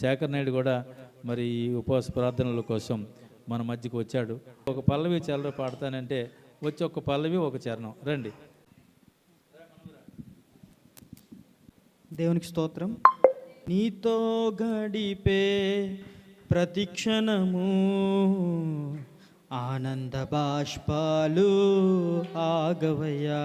శేఖర్ నాయుడు కూడా మరి ఈ ఉపవాస ప్రార్థనల కోసం మన మధ్యకి వచ్చాడు. ఒక పల్లవి చల్లర పాడతానంటే వచ్చి ఒక పల్లవి ఒక చరణం. రండి. దేవునికి స్తోత్రం. నీతో గడిపే ప్రతిక్షణము ఆనంద బాష్పాలు ఆగవయ్యా.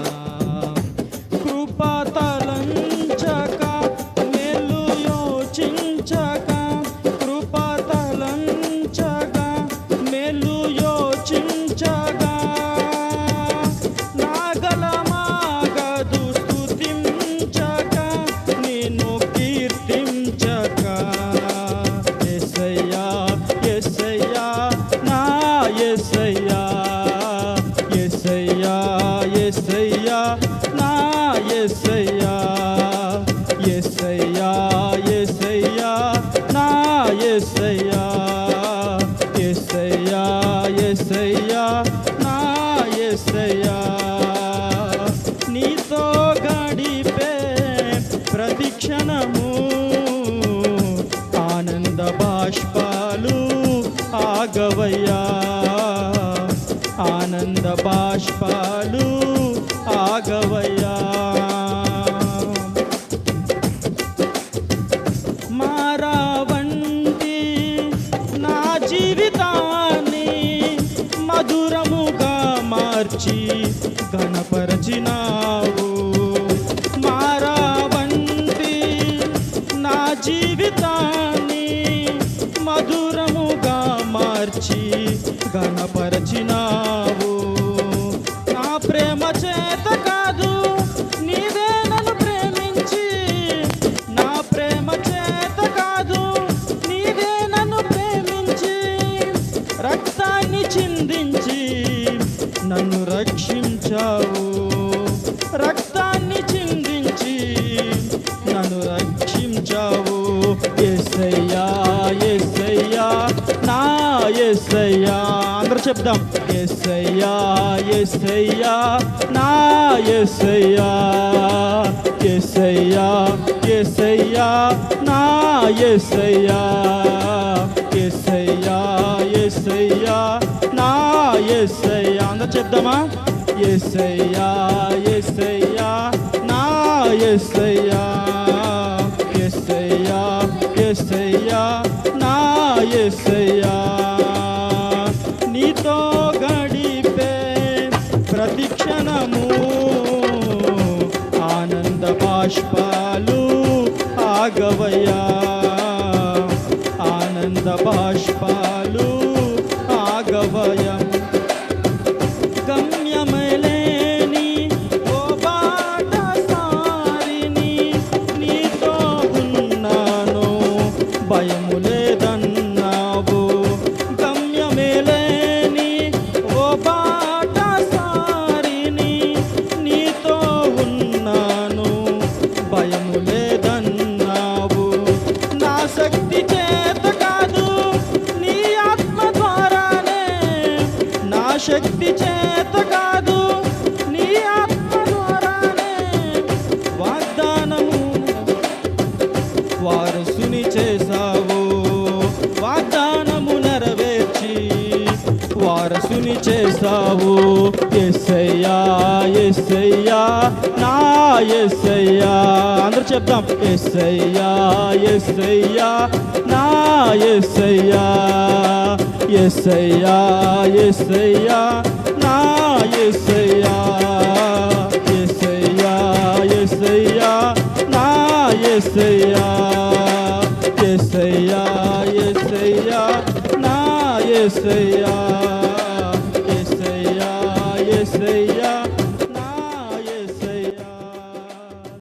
నా ఎస్సయ్యా ఎస్సయ్యా నా ఎస్సయ్యా ఎస్సయ్యా ఎస్సయ్యా నా ఎస్సయ్యా ఎస్సయ్యా ఎస్సయ్యా నా ఎస్సయ్యా నీతో గడిపే ప్రతిక్షణము ఆనంద బాష్పాలు ఆగవయ్యా. బాష్పాలు ఆగవయ్యా. మారావంటి నా జీవితాన్ని మధురముగా మార్చి గణపరచినావు మారావంటి నా జీవితాన్ని మధురముగా మార్చి గణపరచినా ప్రేమ చేత కాదు నీవే నన్ను ప్రేమించి. నా ప్రేమ చేత కాదు నీవే నన్ను ప్రేమించి. రక్తాన్ని చిందించి నన్ను రక్షించావు. అందరూ చెప్దాం. ఎస్సయ్యా ఎస్సయ్యా నా ఎస్సయ్యా ఎస్సయ్యా ఎస్సయ్యా నా ఎస్సయ్యా ఎస్సయ్యా ఎస్సయ్యా నా ఎస్సయ్యా అందరూ చెప్దామా? ఎస్సయ్యా ఎస్సయ్యా నా ఎస్సయ్యా ఎస్సయ్యా ఎస్సయ్యా నా ఎస్సయ్యా ఆనంద బాష్పాలు ఆగవయ్యా. ఆనంద బాష్పాలు శక్తి చేత కాదు. నీ ఆత్మ ద్వారానే వాగ్దానము. వారసుని చేశావు. వాగ్దానము నెరవేర్చి వారసుని చేశావు. ఎస్సయ్యా ఎస్సయ్యా నా ఎస్సయ్యా అందరూ చెప్తాం ఎస్సయ్యా ఎస్సయ్యా నా ఎస్సయ్యా ఎస్సయ్యా ఎస్సయ్యా నా ఎస్సయ్యా ఎస్సయ్యా ఎస్సయ్యా నా ఎస్సయ్యా ఎస్సయ్యా ఎస్సయ్యా నా ఎస్సయ్యా